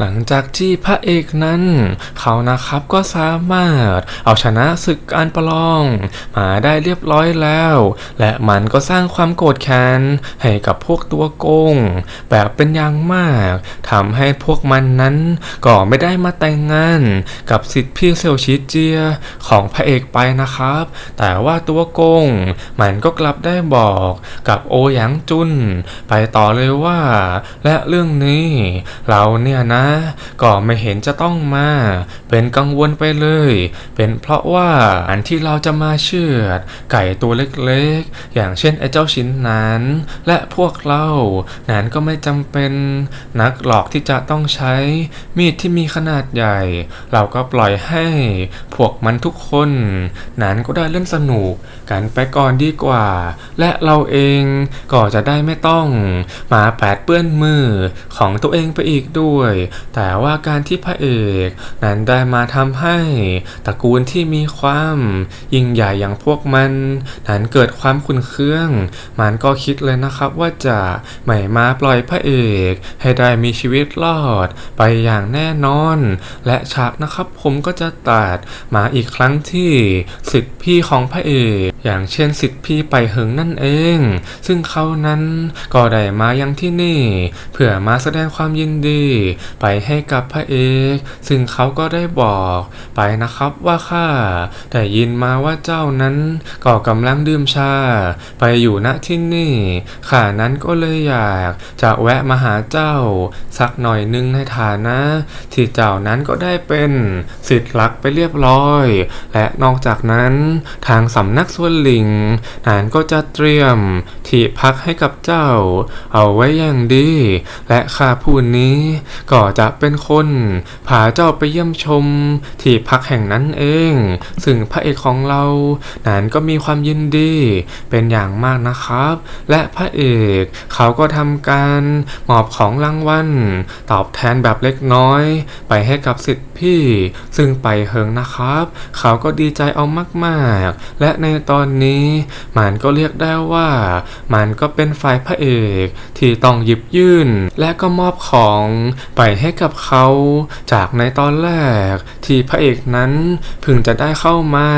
หลังจากที่พระเอกนั้น เขานะครับก็สามารถเอาชนะศึกการประลอง มาได้เรียบร้อยแล้ว และมันก็สร้างความโกรธแค้นให้กับพวกตัวโกง แบบเป็นอย่างมากทำให้พวกมันนั้นก็ไม่ได้มาแต่งงาน กับสิทธิพี่เซลชิเจียของพระเอกไปนะครับ แต่ว่าตัวโกง มันก็กลับได้บอกกับโอหยางจุน ไปต่อเลยว่า และเรื่องนี้เราเนี่ยนะก็ไม่เห็นจะต้องมา เป็นกังวลไปเลย เป็นเพราะว่าอันที่เราจะมาเชื่อด ไก่ตัวเล็กๆ อย่างเช่นไอ้เจ้าชิ้นนั้น และพวกเรานั้นก็ไม่จำเป็น นักหลอกที่จะต้องใช้มีดที่มีขนาดใหญ่ เราก็ปล่อยให้พวกมันทุกคน นั้นก็ได้เล่นสนุกกันไปก่อนดีกว่า และเราเองก็จะได้ไม่ต้อง มาแปดเปื้อนมือของตัวเองไปอีกด้วยแต่ว่าการที่พระเอกนั้นได้มาทำให้ตระกูลที่มีความยิ่งใหญ่อย่างพวกมัน นั้นเกิดความขุนเคือง มันก็คิดเลยนะครับว่าจะไม่มาปล่อยพระเอก ให้ได้มีชีวิตรอดไปอย่างแน่นอน และฉากนะครับผมก็จะตัดมาอีกครั้งที่สิทธิพี่ของพระเอก อย่างเช่นสิทธิพี่ไปเหิงนั่นเอง ซึ่งเขานั้นก็ได้มายังที่นี่ เพื่อมาแสดงความยินดี ไปให้กับพระเอก ซึ่งเขาก็ได้บอกไปนะครับว่าข้าได้ยินมาว่าเจ้านั้นก็กำลังดื่มชา ไปอยู่ณที่นี่ข้านั้นก็เลยอยากจะแวะมาหาเจ้า สักหน่อยนึงในฐานะ ที่เจ้านั้นก็ได้เป็นสิทธิ์รักไปเรียบร้อย และนอกจากนั้นทางสำนักส่วนลิงนั้นก็จะเตรียม ที่พักให้กับเจ้า เอาไว้อย่างดี และข้าผู้นี้ ก็จะเป็นคนพาเจ้าไปเยี่ยมชม ที่พักแห่งนั้นเอง ซึ่งพระเอกของเรานั้นก็มีความยินดี เป็นอย่างมากนะครับ และพระเอกเขาก็ทำการมอบของรางวัลตอบแทนแบบเล็กน้อย ไปให้กับสิทธิพี่ ซึ่งไปเฮิงนะครับ เขาก็ดีใจเอามากๆ และในตอนอนนี้มันก็เรียกได้ว่า มันก็เป็นฝ่ายพระเอกที่ต้องหยิบยื่น และก็มอบของไปให้กับเขาจากในตอนแรก ที่พระเอกนั้นพิ่งจะได้เข้ามา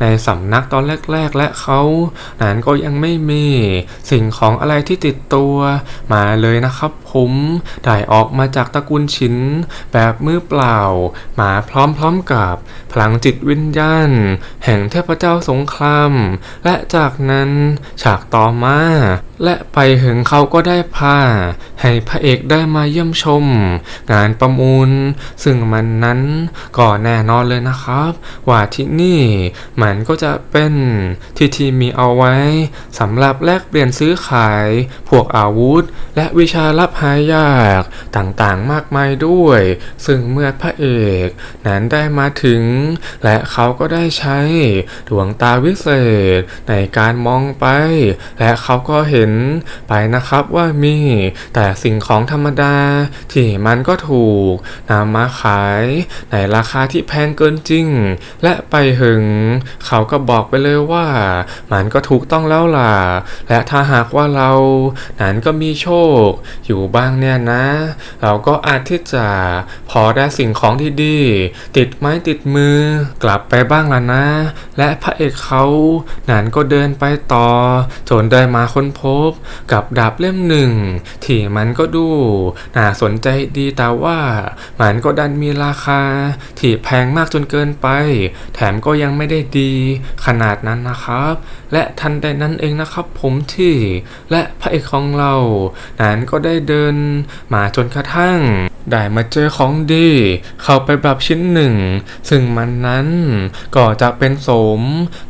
ในสำนักตอนแรก ๆ และเขานั้นก็ยังไม่มี สิ่งของอะไรที่ติดตัวมาเลยนะครับผผมได้ออกมาจากตระกูลชินแบบมือเปล่า มาพร้อมๆกับพลังจิตวิญญาณ แห่งเทพเจ้าสงคราม และจากนั้นฉากต่อมา และไปถึงเขาก็ได้พาให้พระเอกได้มาเยี่ยมชม งานประมูล ซึ่งมันนั้นก็แน่นอนเลยนะครับ ว่าที่นี่มันก็จะเป็นที่ที่มีเอาไว้สำหรับแลกเปลี่ยนซื้อขาย พวกอาวุธ และวิชาลับหายากต่างๆมากมายด้วย ซึ่งเมื่อพระเอกนั้นได้มาถึง และเขาก็ได้ใช้ดวงตาวิเศษในการมองไป และเขาก็เห็นไปนะครับว่ามี แต่สิ่งของธรรมดาที่มันก็ถูกนำมาขาย ในราคาที่แพงเกินจริง และไปหึง เขาก็บอกไปเลยว่า มันก็ถูกต้องแล้วล่ะ และถ้าหากว่าเรา นั้นก็มีโชค อยู่บ้างเนี่ยนะ เราก็อาจที่จะพอได้สิ่งของที่ดี ติดไม้ติดมือกลับไปบ้างล่ะนะ และพระเอกเขานั้นก็เดินไปต่อจนได้มาค้นพบกับดาบเล่มหนึ่งที่มันก็ดูน่าสนใจดีแต่ว่ามันก็ดันมีราคา ที่แพงมากจนเกินไป แถมก็ยังไม่ได้ดีขนาดนั้นนะครับ และทันใดนั้นเองนะครับผมที่และพระเอกของเรา นั้นก็ได้เดินมาจนกระทั่งได้มาเจอของดี เข้าไปแบบชิ้นหนึ่ง ซึ่งมันนั้นก็จะเป็นสม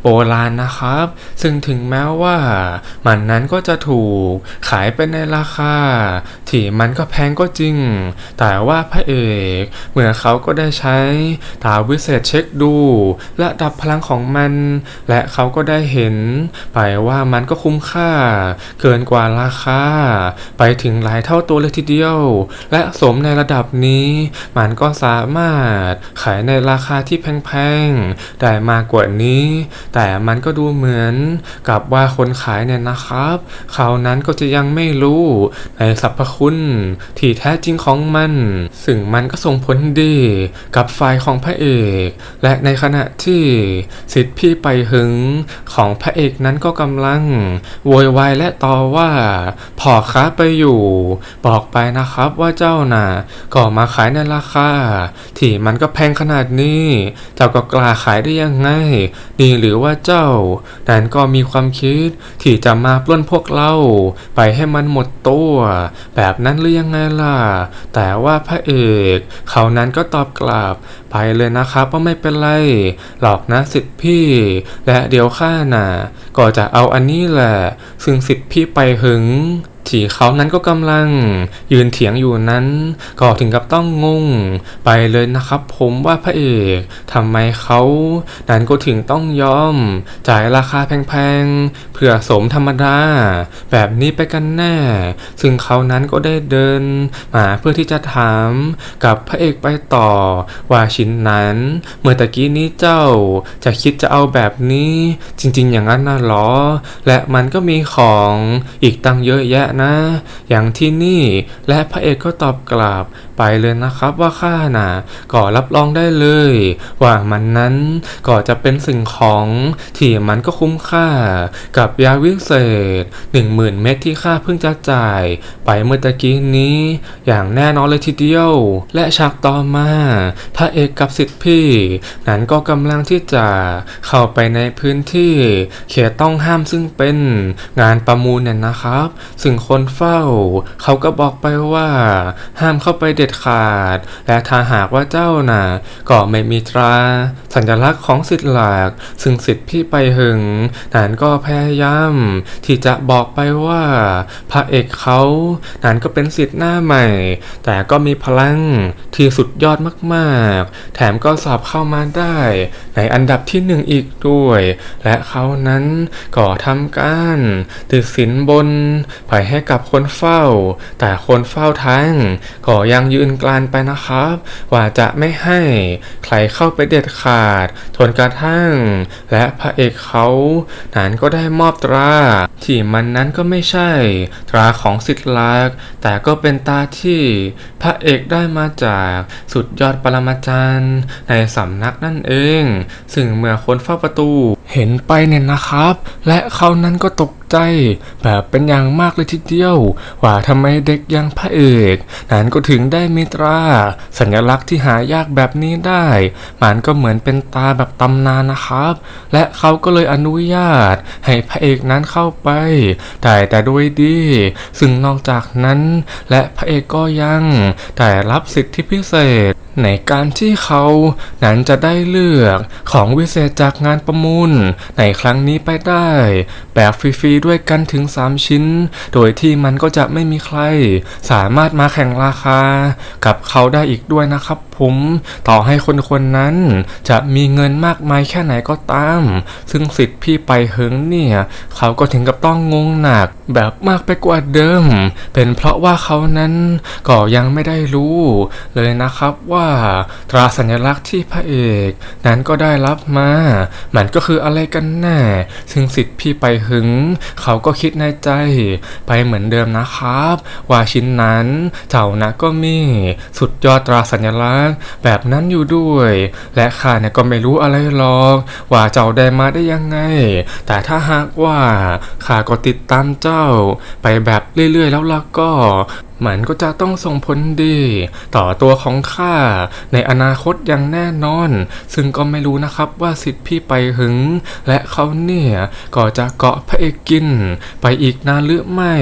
โบราณนะครับ ซึ่งถึงแม้ว่า มันนั้นก็จะถูกขายไปในราคา ที่มันก็แพงก็จริง แต่ว่าพระเอก เมื่อเขาก็ได้ใช้ตาวิเศษเช็คดูระดับพลังของมัน และเขาก็ได้เห็น ไปว่ามันก็คุ้มค่า เกินกว่าราคา ไปถึงหลายเท่าตัวเลยทีเดียว และสมในระดับนี้ มันก็สามารถขายในราคาที่แพงๆ ได้มากกว่านี้ แต่มันก็ดูเหมือนกับว่าคนขายเนี่ยนะครับ เขานั้นก็จะยังไม่รู้ในสรรพคุณที่แท้จริงของมัน ซึ่งมันก็ส่งผลดีกับฝ่ายของพระเอก และในขณะที่สิทธิพี่ไปหึงของพระเอกนั้นก็กำลังโวยวายและต่อว่าพอค้าไปอยู่ บอกไปนะครับว่าเจ้าน่ะก็มาขายในราคาที่มันก็แพงขนาดนี้ เจ้าก็กล้าขายได้ยังไง นี่หรือว่าเจ้านั้นก็มีความคิดที่จะมาปล้นพวกเรา ไปให้มันหมดตัว แบบนั้นหรือยังไงล่ะ แต่ว่าพระเอกเขานั้นก็ตอบกลับไปเลยนะครับว่าไม่เป็นไร หรอกนะสิทธิพี่ และเดี๋ยวข้าน่ะ ก็จะเอาอันนี้แหละ ซึ่งสิทธิพี่ไปหึง ที่เขานั้นก็กำลังยืนเถียงอยู่นั้น ก็ถึงกับต้องงงไปเลยนะครับผมว่าพระเอกทำไมเขานั้นก็ถึงต้องยอม จ่ายราคาแพงๆเพื่อสมธรรมดา แบบนี้ไปกันแน่ ซึ่งเขานั้นก็ได้เดินมาเพื่อที่จะถามกับพระเอกไปต่อ ว่าชิ้นนั้น เมื่อตะกี้นี้เจ้าจะคิดจะเอาแบบนี้จริง ๆ อย่างนั้นน่ะหรอ และมันก็มีของอีกตั้งเยอะแยะนะ อย่างที่นี่ และพระเอกก็ตอบกลับ ไปเลยนะครับว่าข้าน่ะก็รับรองได้เลย ว่ามันนั้นก็จะเป็นสิ่งของที่มันก็คุ้มค่า กับยาวิเศษ 10,000 เม็ดที่ข้าเพิ่งจะจ่าย ไปเมื่อตะกี้นี้ อย่างแน่นอนเลยทีเดียว และฉากต่อมาพระเอกกับสิทธิพี่ นั้นก็กำลังที่จะเข้าไปในพื้นที่ เขตต้องห้ามซึ่งเป็นงานประมูลเนี่ยนะครับ ซึ่งคนเฝ้า เขาก็บอกไปว่า ห้ามเข้าไปเด็ดขาด และถ้าหากว่าเจ้าน่ะก็ไม่มีตรา สัญลักษณ์ของสิทธิ์หลัก ซึ่งสิทธิ์พี่ไปหึงนั้นก็พยายามที่จะบอกไปว่า พระเอกเขานั้นก็เป็นสิทธิ์หน้าใหม่ แต่ก็มีพลังที่สุดยอดมากๆ แถมก็สอบเข้ามาได้ ในอันดับที่หนึ่งอีกด้วย และเขานั้นก็ทำการติดสินบนไปให้กับคนเฝ้า แต่คนเฝ้าทั้งก็ยังยืืนกลานไปนะครับ ว่าจะไม่ให้ใครเข้าไปเด็ดขาดจนกระทั่ง และพระเอกเขานั้นก็ได้มอบตรา ที่มันนั้นก็ไม่ใช่ ตราของสิทธิ์ลักษ์แต่ก็เป็นตาที่พระเอกได้มาจากสุดยอดปรมาจารย์ในสำนักนั่นเอง ซึ่งเมื่อคนเฝ้าประตู เห็นไปเนี่ยนะครับ และเขานั้นก็ตกใจ แบบเป็นอย่างมากเลยทีเดียว ว่าทำไมเด็กยังพระเอกนั้นก็ถึงได้มีตรา สัญลักษณ์ที่หายากแบบนี้ได้ มันก็เหมือนเป็นตาแบบตำนานนะครับ และเขาก็เลยอนุญาต ให้พระเอกนั้นเข้าไปได้แต่โดยดี ซึ่งนอกจากนั้น และพระเอกก็ยังได้รับสิทธิพิเศษในการที่เขานั้นจะได้เลือกของวิเศษจากงานประมูลในครั้งนี้ไปได้ แบบฟรีๆด้วยกันถึง 3 ชิ้น โดยที่มันก็จะไม่มีใคร สามารถมาแข่งราคา กับเขาได้อีกด้วยนะครับผม ต่อให้คนคนนั้นจะมีเงินมากมายแค่ไหนก็ตาม ซึ่งสิทธิ์พี่ไปเฮิงเนี่ย เขาก็ถึงกับต้องงงหนัก แบบมากไปกว่าเดิม เป็นเพราะว่าเขานั้นก็ยังไม่ได้รู้ เลยนะครับว่าตราสัญลักษณ์ที่พระเอก นั้นก็ได้รับมา มันก็คืออะไรกันแน่ซึ่งสิทธิ์พี่ไปหึง เขาก็คิดในใจ ไปเหมือนเดิมนะครับ ว่าชิ้นนั้นเจ้านะก็มี สุดยอดตราสัญลักษณ์ แบบนั้นอยู่ด้วย และข้าเนี่ยก็ไม่รู้อะไรหรอก ว่าเจ้าได้มาได้ยังไง แต่ถ้าหากว่าข้าก็ติดตามเจ้า ไปแบบเรื่อยๆแล้วล่ะก็ มันก็จะต้องส่งผลดี ต่อตัวของข้าในอนาคตอย่างแน่นอน ซึ่งก็ไม่รู้นะครับว่าสิทธิ์พี่ไปหึง และเขาเนี่ยก็จะเกาะพระเอกกิน ไปอีกนานหรือไม่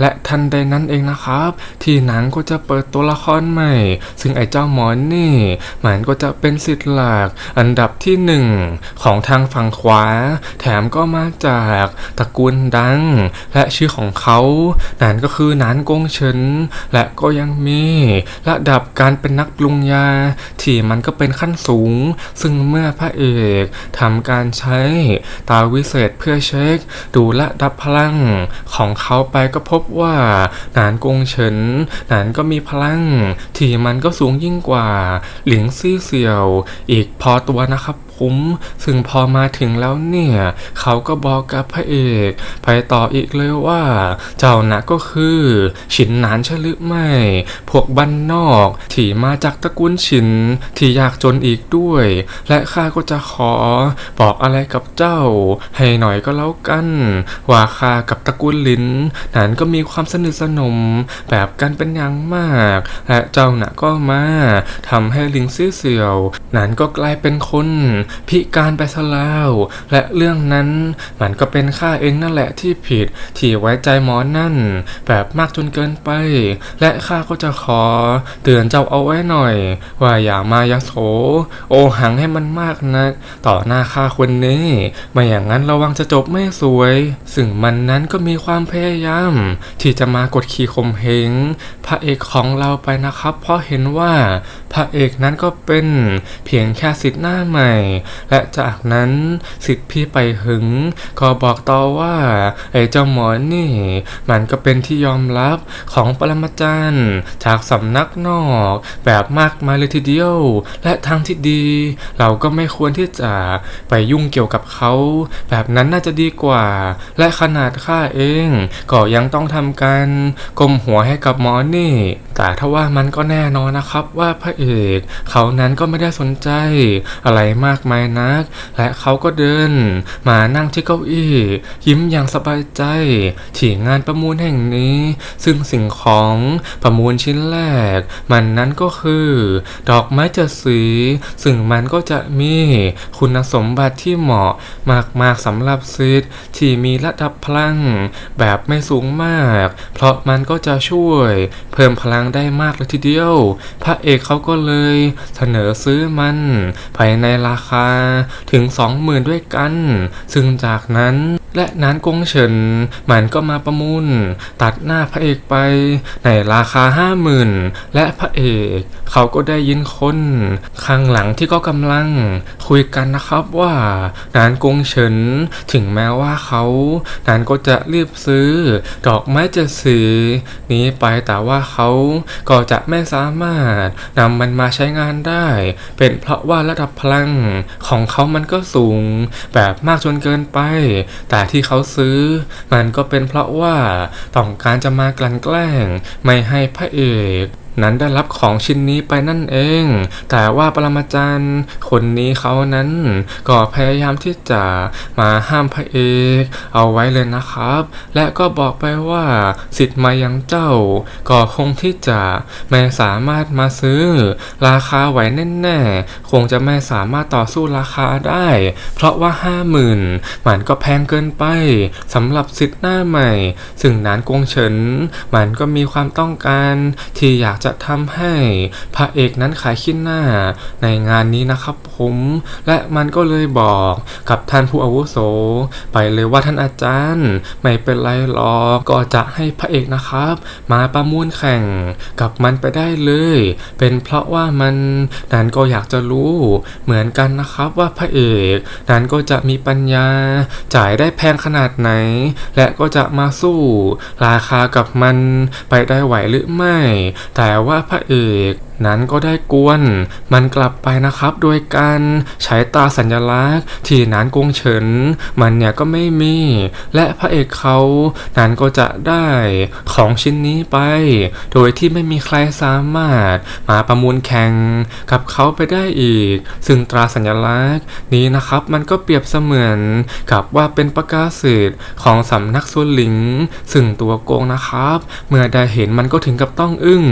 และทันใดนั้นเองนะครับ ที่หนังก็จะเปิดตัวละครใหม่ ซึ่งไอ้เจ้าหมอนนี่ มันก็จะเป็นสิทธิ์หลักอันดับที่หนึ่งของทางฝั่งขวา แถมก็มาจากตระกูลดัง และชื่อของเขานั่นก็คือนานกงเฉินและก็ยังมีระดับการเป็นนักปรุงยา ที่มันก็เป็นขั้นสูง ซึ่งเมื่อพระเอกทำการใช้ตาวิเศษเพื่อเช็ค ดูระดับพลังของเขาไปก็พบว่าหนานกงเฉินหนานก็มีพลัง ที่มันก็สูงยิ่งกว่าหลิงซี่เสี่ยว อีกพอตัวนะครับ ผมซึ่งพอมาถึงแล้วเนี่ย เขาก็บอกกับพระเอกไปต่ออีกเลยว่า เจ้านะก็คือ ฉินหนานใช่หรือไม่ พวกบ้านนอกที่มาจากตระกูลฉินที่ยากจนอีกด้วย และข้าก็จะขอบอกอะไรกับเจ้า ให้หน่อยก็แล้วกัน ว่าข้ากับตระกูลลินนั้นก็มีความสนิทสนมแบบกันเป็นอย่างมาก และเจ้าน่ะก็มาทำให้ลิงซี่เสี่ยว นั้นก็กลายเป็นคนพิการไปซะแล้ว และเรื่องนั้นมันก็เป็นข้าเองนั่นแหละที่ผิด ที่ไว้ใจหมอนั่น แบบมากจนเกินไป และข้าก็จะขอ เตือนเจ้าเอาไว้หน่อย ว่าอย่ามายาโส โอหังให้มันมากนักต่อหน้าข้าคนนี้ไม่อย่างนั้นระวังจะจบไม่สวย ซึ่งมันนั้นก็มีความพยายาม ที่จะมากดขี่ข่มเหงพระเอกของเราไปนะครับ เพราะเห็นว่าพระเอกนั้นก็เป็นเพียงแค่สิทธิ์หน้าใหม่และจากนั้นสิทธิ์พี่ไปหึงก็บอกต่อว่าไอ้เจ้าหมอนี่ มันก็เป็นที่ยอมรับของปรมาจารย์จากสำนักนอกแบบมากมายเลยทีเดียว และทางที่ดี เราก็ไม่ควรที่จะไปยุ่งเกี่ยวกับเขาแบบนั้นน่าจะดีกว่า และขนาดข้าเองก็ยังต้องทำการกลมหัวให้กับหมอนี่ แต่ถ้าว่ามันก็แน่นอนนะครับว่าพระเอก เขานั้นก็ไม่ได้สนใจอะไรมากมายนัก และเขาก็เดิน มานั่งที่เก้าอี้ ยิ้มอย่างสบายใจ ที่งานประมูลแห่งนี้ ซึ่งสิ่งของประมูลชิ้นแรก มันนั้นก็คือ ดอกไม้เจ็ดสี ซึ่งมันก็จะมีคุณสมบัติที่เหมาะมากๆสำหรับซิดที่มีระดับพลัง แบบไม่สูงมาก เพราะมันก็จะช่วย เพิ่มพลังได้มากเลยทีเดียว พระเอกเขาก็เลย เสนอซื้อมันภายในราคาถึง 20,000 ด้วยกัน ซึ่งจากนั้น และนั้นกงเฉินมันก็มาประมูล ตัดหน้าพระเอกไป ในราคา50,000และพระเอกเขาก็ได้ยินคนข้างหลังที่ก็กำลังคุยกันนะครับว่านานกงเฉินถึงแม้ว่าเขานั้นก็จะรีบซื้อ ดอกไม้จ็ดสีนี้ไปแต่ว่าเขาก็จะไม่สามารถนำมันมาใช้งานได้ เป็นเพราะว่าระดับพลังของเขามันก็สูงแบบมากจนเกินไป แต่แต่ที่เขาซื้อ มันก็เป็นเพราะว่าต้องการจะมากลั่นแกล้ง ไม่ให้พระเอก นั้นได้รับของชิ้นนี้ไปนั่นเอง แต่ว่าปรมาจารย์คนนี้เขานั้นก็พยายามที่จะมาห้ามพระเอกเอาไว้เลยนะครับ และก็บอกไปว่าสิทธิ์มายังเจ้า ก็คงที่จะไม่สามารถมาซื้อ ราคาไหวแน่ๆคงจะไม่สามารถต่อสู้ราคาได้ เพราะว่าห้าหมื่นมันก็แพงเกินไปสำหรับสิทธิ์หน้าใหม่ ซึ่งนานกงเฉินมันก็มีความต้องการที่อยากจะะทำให้พระเอกนั้นขายขี้หน้าในงานนี้นะครับผม และมันก็เลยบอกกับท่านผู้อาวุโส ไปเลยว่าท่านอาจารย์ ไม่เป็นไรหรอกก็จะให้พระเอกนะครับ มาประมูลแข่งกับมันไปได้เลย เป็นเพราะว่ามันนั้นก็อยากจะรู้เหมือนกันนะครับว่าพระเอกนั้นก็จะมีปัญญา จ่ายได้แพงขนาดไหน และก็จะมาสู้ ราคากับมันไปได้ไหวหรือไม่ แต่ว่าพระเอกนั้นก็ได้กวน มันกลับไปนะครับ โดยการใช้ตาสัญลักษณ์ ที่นานกงเฉิน มันเนี่ยก็ไม่มี และพระเอกเขานั้นก็จะได้ของชิ้นนี้ไป โดยที่ไม่มีใครสามารถมาประมูลแข่งกับเขาไปได้อีก ซึ่งตราสัญลักษณ์นี้นะครับ มันก็เปรียบเสมือนกับว่าเป็นประกาศสิทธิ์ของสำนักส่วนหลิง ซึ่งตัวโกงนะครับ เมื่อได้เห็นมันก็ถึงกับต้องอึ้ง